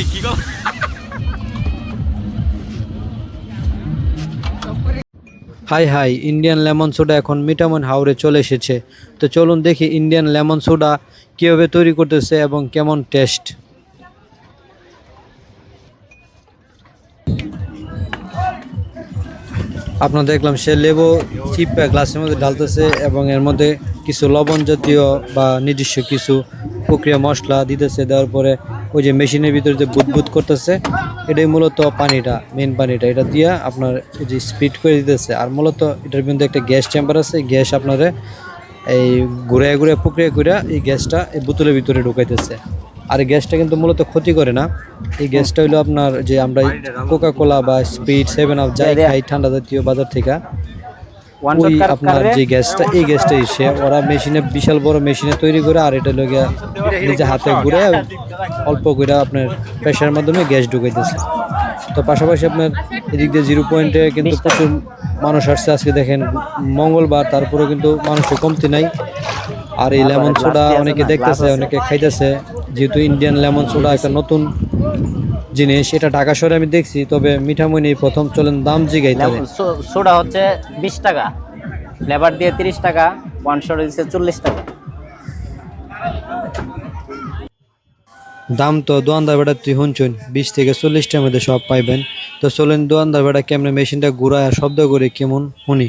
এই কি hi hi Indian lemon soda এখন মিটামন হাওড়ে চলে এসেছে। তো চলুন দেখি ইন্ডিয়ান লেমন সোডা কীভাবে তৈরি করতেছে এবং কেমন টেস্ট আপনার দেখলাম সে লেবু চিপা গ্লাসের মধ্যে ঢালতেছে এবং এর মধ্যে কিছু লবণ জাতীয় বা নির্দিষ্ট কিছু প্রক্রিয়া মশলা দিতেছে। দেওয়ার পরে ওই যে মেশিনের ভিতরে যে বুদবুদ করতেছে এটাই মূলত পানিটা মেন পানিটা। এটা দিয়ে আপনার যে স্পিড করে দিতেছে। আর মূলত এটার মধ্যে একটা গ্যাস চেম্বার আছে গ্যাস আপনারে এই ঘুরে ঘুরে প্রক্রিয়া করে এই গ্যাসটা এই বোতলের ভিতরে ঢুকাইতেছে। আর এই গ্যাসটা কিন্তু মূলত ক্ষতি করে না। এই গ্যাসটা হলো আপনার যে আমরা কোকা কোলা বা স্পিড সেভেন আপ যাই খাই ঠান্ডা জাতীয় বাজার থেকে ওই আপনার যে গ্যাসটা এই গ্যাসটা এসে ওরা মেশিনে বিশাল বড় মেশিনে তৈরি করে আর এটা লগে নিজে হাতে ঘুরে অল্প করে আপনার প্রেশারের মাধ্যমে গ্যাস ঢুকাইতেছে। তো পাশাপাশি আপনার এদিক দিয়ে জিরো পয়েন্টে কিন্তু প্রচুর মানুষ আসছে। আজকে দেখেন মঙ্গলবার তারপরেও কিন্তু মানুষের কমতি নাই। আর এই লেমন সোডা অনেকে দেখতেছে অনেকে খাইতেছে। যেহেতু ইন্ডিয়ান লেমন সোডা একটা নতুন জিনিস এটা ঢাকা শহরে আমি দেখছি তবে মিঠামণি প্রথম চলেন দাম জিগাই সোডা হচ্ছে বিশ টাকা ফ্লেভার দিয়ে তিরিশ টাকা ওয়ান শট দিচ্ছে চল্লিশ টাকা। দাম তো দোয়ানদার বেটা তুই শুনছুন বিশ থেকে চল্লিশটার মধ্যে সব পাইবেন। তো চলেন দোয়ানদার বেটা কেমনে মেশিনটা ঘুরায় আর শব্দ করে কেমন শুনি।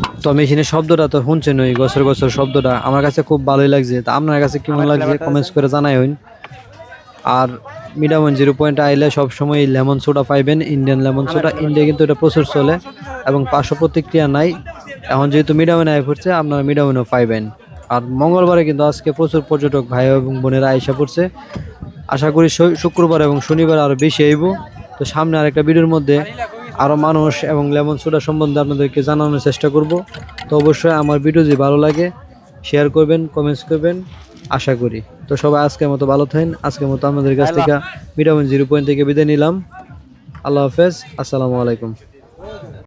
তো মেশিনের শব্দটা তো শুনছেন ওই গছর গছর শব্দটা? আমার কাছে খুব ভালোই লাগছে। তা আপনার কাছে কেমন লাগছে? কমেন্টস করে জানাই হইন। আর মিডামন জিরো পয়েন্ট আইলে সবসময় লেমন সোডা পাইবেন ইন্ডিয়ান লেমন সোডা। ইন্ডিয়া কিন্তু এটা প্রচুর চলে এবং পার্শ্ব প্রতিক্রিয়া নাই। এখন যেহেতু মিডামন আয় পড়ছে আপনারা মিডামনও পাইবেন। আর মঙ্গলবারে কিন্তু আজকে প্রচুর পর্যটক ভাই এবং বোনেরা আইসা পড়ছে। আশা করি শুক্রবার এবং শনিবার আরও বেশি আইব। তো সামনে আরেকটা ভিডিওর মধ্যে আরও মানুষ এবং লেমন সোডা সম্বন্ধে আপনাদেরকে জানানোর চেষ্টা করব। তো অবশ্যই আমার ভিডিও যদি ভালো লাগে শেয়ার করবেন কমেন্টস করবেন আশা করি। তো সবাই আজকের মতো ভালো থাকেন। আজকের মতো আপনাদের কাছ থেকে ভিটামিন জিরো পয়েন্ট থেকে বিদায় নিলাম। আল্লাহ হাফেজ। আসসালামু আলাইকুম।